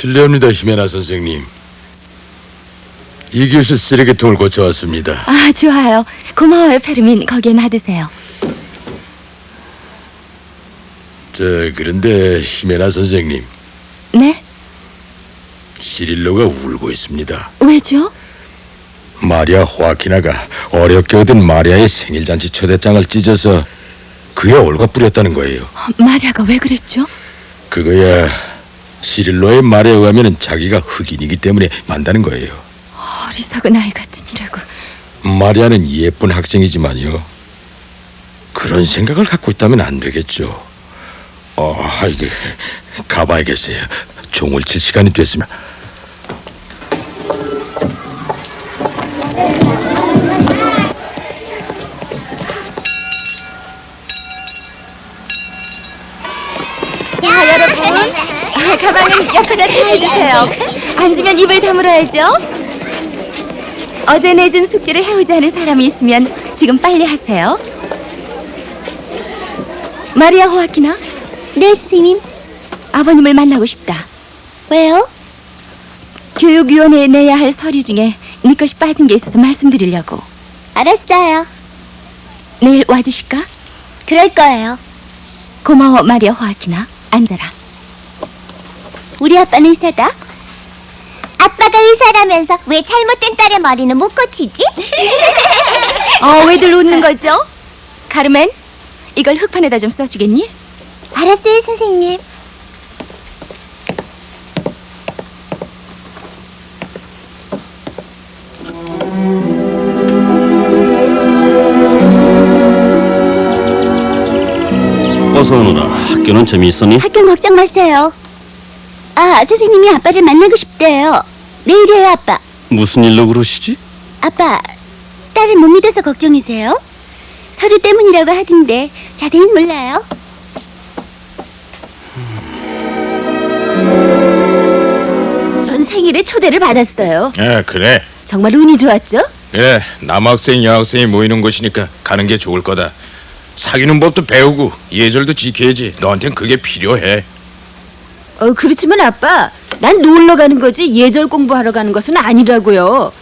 실례합니다, 히메나 선생님. 이 교실 쓰레기통을 고쳐왔습니다. 아, 좋아요. 고마워요, 페르민. 거기에 놔두세요. 저 그런데 히메나 선생님, 네? 시릴로가 울고 있습니다. 왜죠? 마리아 호아키나가 어렵게 얻은 마리아의 생일잔치 초대장을 찢어서 그의 얼굴 뿌렸다는 거예요. 마리아가 왜 그랬죠? 그거야 시릴로의 말에 의하면 자기가 흑인이기 때문에 만다는 거예요. 어리석은 아이 같으니라고. 마리아는 예쁜 학생이지만요. 그런 생각을 갖고 있다면 안 되겠죠. 어, 이게 가봐야겠어요. 종을 칠 시간이 됐으면. 세워주세요. 앉으면 입을 다물어야죠. 어제 내준 숙제를 해오지 않은 사람이 있으면 지금 빨리 하세요. 마리아 호아키나? 네, 선생님. 아버님을 만나고 싶다. 왜요? 교육위원회에 내야 할 서류 중에 네 것이 빠진 게 있어서 말씀드리려고. 알았어요. 내일 와주실까? 그럴 거예요. 고마워, 마리아 호아키나. 앉아라. 우리 아빠는 의사다. 아빠가 의사라면서 왜 잘못된 딸의 머리는 못 고치지? 어, 왜들 웃는 거죠? 카르멘, 이걸 흑판에다 좀 써주겠니? 알았어요, 선생님. 어서 오너라. 학교는 재미있었니? 학교 걱정 마세요. 아, 선생님이 아빠를 만나고 싶대요. 내일이에요, 아빠. 무슨 일로 그러시지? 아빠, 딸을 못 믿어서 걱정이세요? 서류 때문이라고 하던데 자세히는 몰라요. 전 생일에 초대를 받았어요. 아 그래 정말 운이 좋았죠? 그래 남학생 여학생이 모이는 곳이니까 가는 게 좋을 거다 사귀는 법도 배우고 예절도 지켜야지 너한텐 그게 필요해 어, 그렇지만 아빠, 난 놀러 가는 거지 예절 공부하러 가는 것은 아니라고요.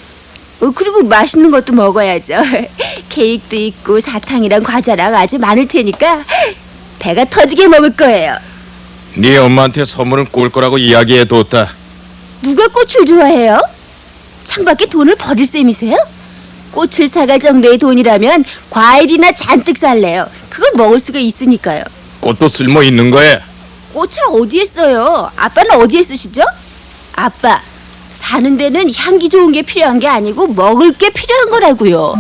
어, 그리고 맛있는 것도 먹어야죠. 케이크도 있고 사탕이랑 과자랑 아주 많을 테니까 배가 터지게 먹을 거예요. 네 엄마한테 선물은 꼴 거라고 이야기해뒀다 누가 꽃을 좋아해요? 창밖에 돈을 버릴 셈이세요? 꽃을 사갈 정도의 돈이라면 과일이나 잔뜩 살래요. 그걸 먹을 수가 있으니까요. 꽃도 쓸모 있는 거야 꽃을 어디에 써요? 아빠는 어디에 쓰시죠? 아빠, 사는 데는 향기 좋은 게 필요한 게 아니고 먹을 게 필요한 거라고요.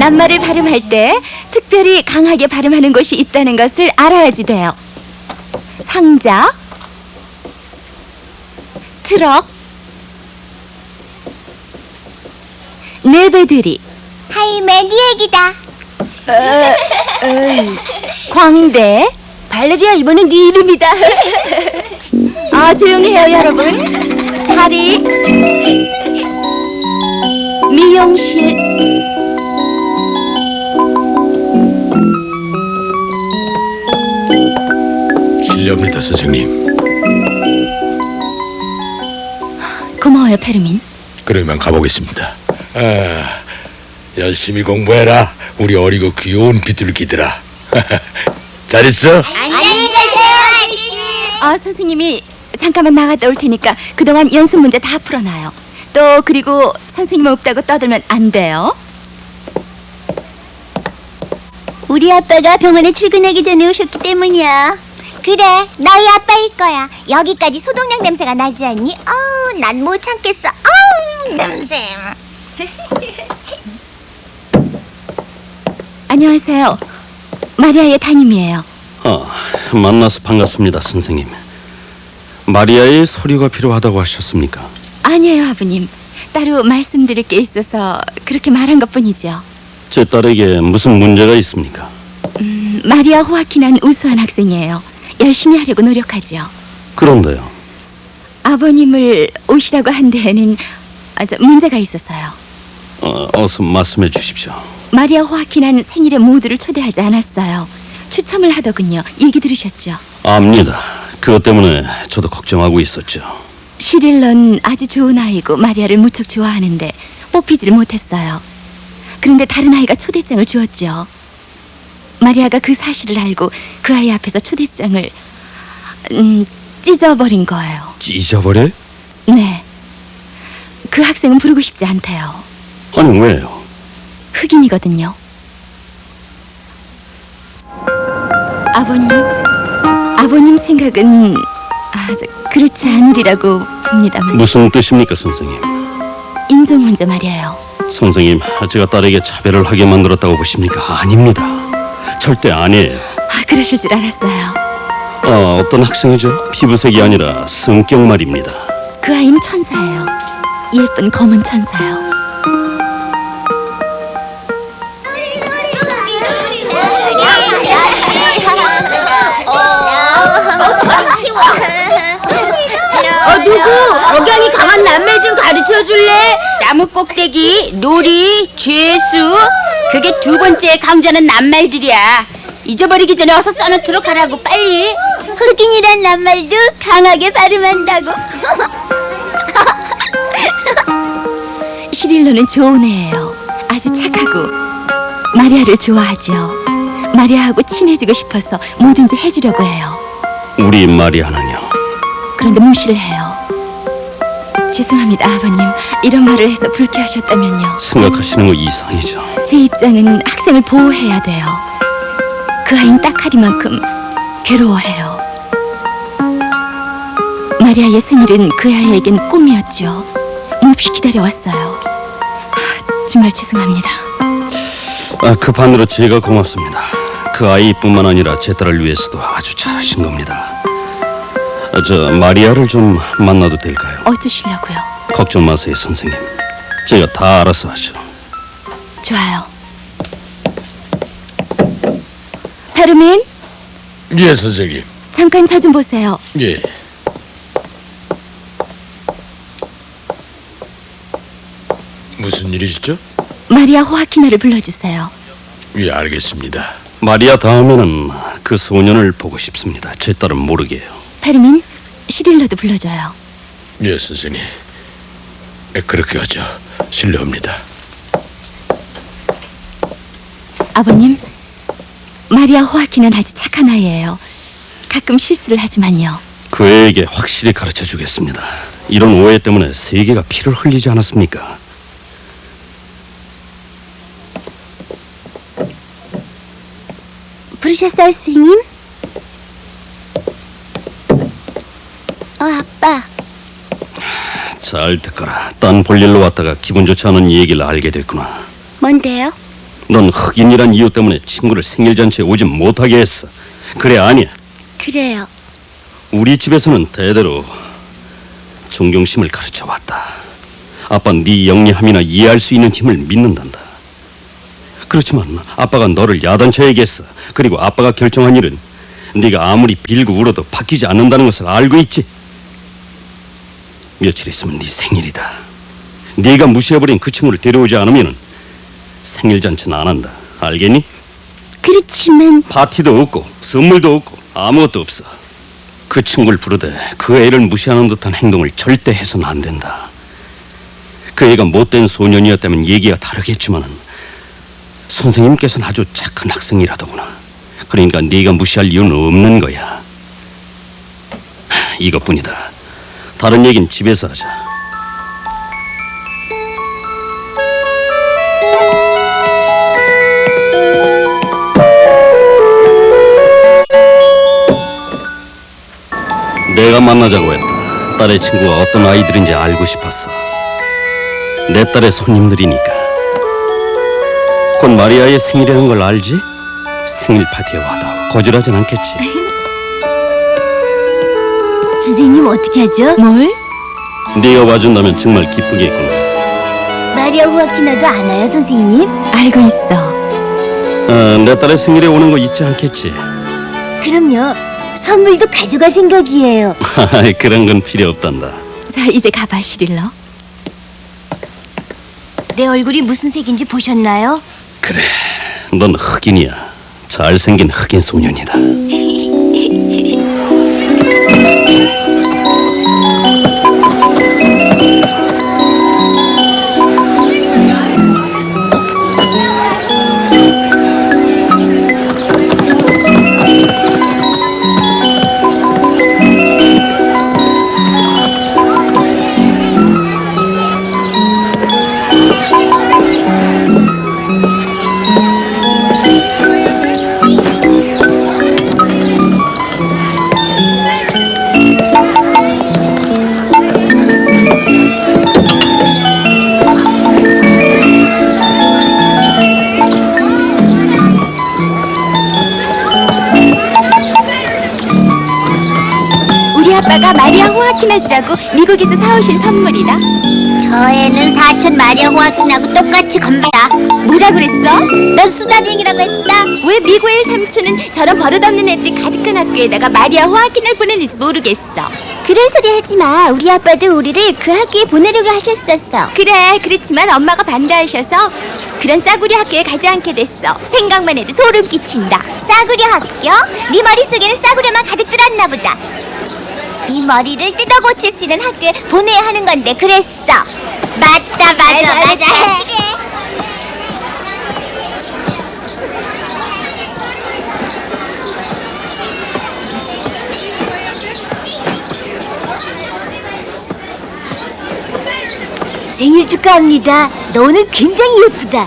낱말을 발음할 때 특별히 강하게 발음하는 곳이 있다는 것을 알아야지 돼요. 상자, 트럭, 네배들이, 하이메, 네 얘기다. 광대, 발레리아 이번엔 네 이름이다. 아 조용히 해요 여러분. 파리, 미용실, 실례합니다, 선생님. 고마워요 페르민. 그러면 가보겠습니다. 아, 열심히 공부해라. 우리 어리고 귀여운 비둘기들아. 잘 있어? 안녕히 가세요, 아저씨. 아 선생님이 잠깐만 나갔다 올 테니까 그동안 연습 문제 다 풀어놔요. 또 그리고 선생님 없다고 떠들면 안 돼요. 우리 아빠가 병원에 출근하기 전에 오셨기 때문이야. 그래, 너희 아빠일 거야. 여기까지 소독약 냄새가 나지 않니? 어우, 난 못 참겠어. 어우, 냄새. 안녕하세요. 마리아의 담임이에요. 아, 만나서 반갑습니다, 선생님. 마리아의 서류가 필요하다고 하셨습니까? 아니에요, 아버님. 따로 말씀드릴 게 있어서 그렇게 말한 것뿐이죠. 제 딸에게 무슨 문제가 있습니까? 음, 마리아 호아키난 우수한 학생이에요. 열심히 하려고 노력하죠. 그런데요. 아버님을 오시라고 한 데에는 아, 저, 문제가 있어서요. 어, 어서 말씀해 주십시오. 마리아 호아키나는 생일에 모두를 초대하지 않았어요. 추첨을 하더군요. 얘기 들으셨죠? 압니다. 그것 때문에 저도 걱정하고 있었죠. 시릴런 아주 좋은 아이고 마리아를 무척 좋아하는데 뽑히지를 못했어요. 그런데 다른 아이가 초대장을 주었죠. 마리아가 그 사실을 알고 그 아이 앞에서 초대장을 음, 찢어버린 거예요. 찢어버려? 네. 그 학생은 부르고 싶지 않대요. 아니 왜요? 흑인이거든요. 아버님, 아버님 생각은 아, 저, 그렇지 않으리라고 봅니다만 무슨 뜻입니까, 선생님? 인종 문제 말이에요. 선생님, 제가 딸에게 차별을 하게 만들었다고 보십니까? 아닙니다. 절대 아니에요. 아, 그러실 줄 알았어요. 아, 어떤 학생이죠? 피부색이 아니라 성격 말입니다. 그 아이는 천사예요. 예쁜 검은 천사요. 누구? 억양이 강한 남매 좀 가르쳐 줄래? 나무 꼭대기, 놀이, 죄수. 그게 두 번째 강조하는 낱말들이야. 잊어버리기 전에 어서 써놓도록 하라고 빨리. 흑인이란 낱말도 강하게 발음한다고. 시릴로는 좋은 애예요. 아주 착하고 마리아를 좋아하죠. 마리아하고 친해지고 싶어서 뭐든지 해주려고 해요. 우리 마리아는요. 그런데 무시를 해요. 죄송합니다, 아버님. 이런 말을 해서 불쾌하셨다면요. 생각하시는 거 이상이죠. 제 입장은 학생을 보호해야 돼요. 그 아이는 딱하리만큼 괴로워해요. 마리아의 생일은 그 아이에겐 꿈이었죠. 몹시 기다려왔어요. 아, 정말 죄송합니다. 아, 그 반으로 제가 고맙습니다. 그 아이뿐만 아니라 제 딸을 위해서도 아주 잘하신 겁니다. 아, 저 마리아를 좀 만나도 될까요? 어쩌시려고요? 걱정 마세요, 선생님. 제가 다 알아서 하죠. 좋아요. 페르민, 예, 선생님. 잠깐 저좀 보세요. 예. 무슨 일이시죠? 마리아 호아키나를 불러주세요. 예, 알겠습니다. 마리아 다음에는 그 소년을 보고 싶습니다. 제 딸은 모르게요. 페르민, 시릴러도 불러줘요. 예, 선생님. 예, 그렇게 하죠. 실례합니다. 아버님, 마리아 호아키는 아주 착한 아이예요. 가끔 실수를 하지만요. 그 애에게 확실히 가르쳐 주겠습니다. 이런 오해 때문에 세계가 피를 흘리지 않았습니까? 부르셨어요, 스님? 어, 아빠. 잘 듣거라. 딴 볼일로 왔다가 기분 좋지 않은 얘기를 알게 됐구나. 뭔데요? 넌 흑인이란 이유 때문에 친구를 생일 잔치에 오지 못하게 했어. 그래 아니야. 그래요. 우리 집에서는 대대로 존경심을 가르쳐 왔다. 아빠 네 영리함이나 이해할 수 있는 힘을 믿는단다. 그렇지만 아빠가 너를 야단쳐야겠어. 그리고 아빠가 결정한 일은 네가 아무리 빌고 울어도 바뀌지 않는다는 것을 알고 있지. 며칠 있으면 네 생일이다. 네가 무시해버린 그 친구를 데려오지 않으면 생일 잔치는 안 한다. 알겠니? 그렇지만 파티도 없고 선물도 없고 아무것도 없어. 그 친구를 부르되 그 애를 무시하는 듯한 행동을 절대 해서는 안 된다. 그 애가 못된 소년이었다면 얘기가 다르겠지만은 선생님께서는 아주 착한 학생이라더구나. 그러니까 네가 무시할 이유는 없는 거야. 하, 이것뿐이다. 다른 얘긴 집에서 하자. 내가 만나자고 했다. 딸의 친구가 어떤 아이들인지 알고 싶었어. 내 딸의 손님들이니까. 곧 마리아의 생일이라는 걸 알지? 생일 파티에 와도 거절하진 않겠지. 선생님 어떻게 하죠? 뭘? 네가 와준다면 정말 기쁘겠구나. 마리아 후아키나도 안 와요, 선생님? 알고 있어. 아, 내 딸의 생일에 오는 거 잊지 않겠지? 그럼요. 선물도 가져갈 생각이에요. 그런 건 필요 없단다. 자, 이제 가봐, 시릴러. 내 얼굴이 무슨 색인지 보셨나요? 그래, 넌 흑인이야. 잘생긴 흑인 소년이다. 아빠가 마리아 호아키나 주라고 미국에서 사오신 선물이다. 저 애는 사촌 마리아 호아킨하고 똑같이 건배야. 뭐라 그랬어? 넌 수다쟁이라고 했다. 왜 미국의 삼촌은 저런 버릇없는 애들이 가득한 학교에다가 마리아 호아킨을 보내는지 모르겠어. 그런 소리 하지 마. 우리 아빠도 우리를 그 학교에 보내려고 하셨었어. 그래, 그렇지만 엄마가 반대하셔서 그런 싸구려 학교에 가지 않게 됐어. 생각만 해도 소름 끼친다. 싸구려 학교? 네 머릿속에는 싸구려만 가득 들었나 보다. 네 머리를 뜯어 고칠 수 있는 학교에 보내야 하는 건데 그랬어. 맞다, 맞아, 맞아. 생일 축하합니다. 너 오늘 굉장히 예쁘다.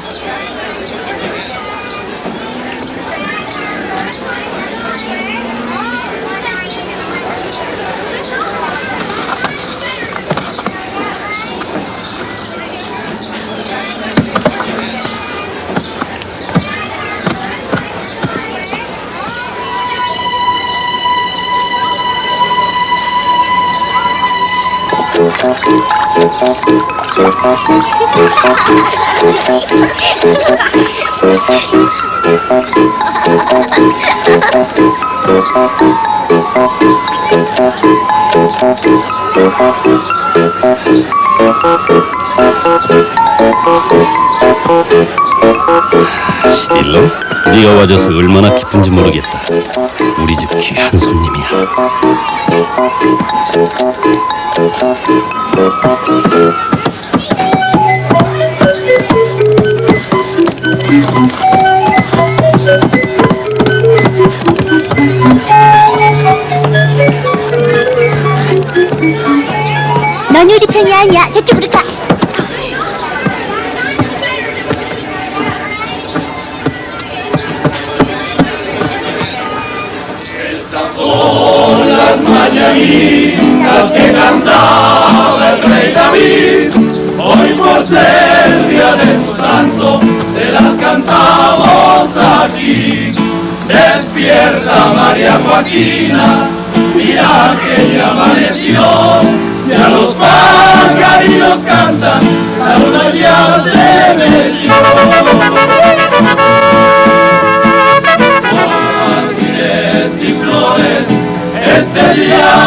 일로 네가 와줘서 얼마나 기쁜지 모르겠다. 우리 집 귀한 손님이야. 넌 우리 편이 아니야. 저쪽으로 가. las mañanitas que cantaba el rey David. Hoy por ser día de su santo, te las cantamos aquí. Despierta María Joaquina, mira que ya amaneció. Ya los pajarillos cantan, la luna ya se metió. Hallelujah.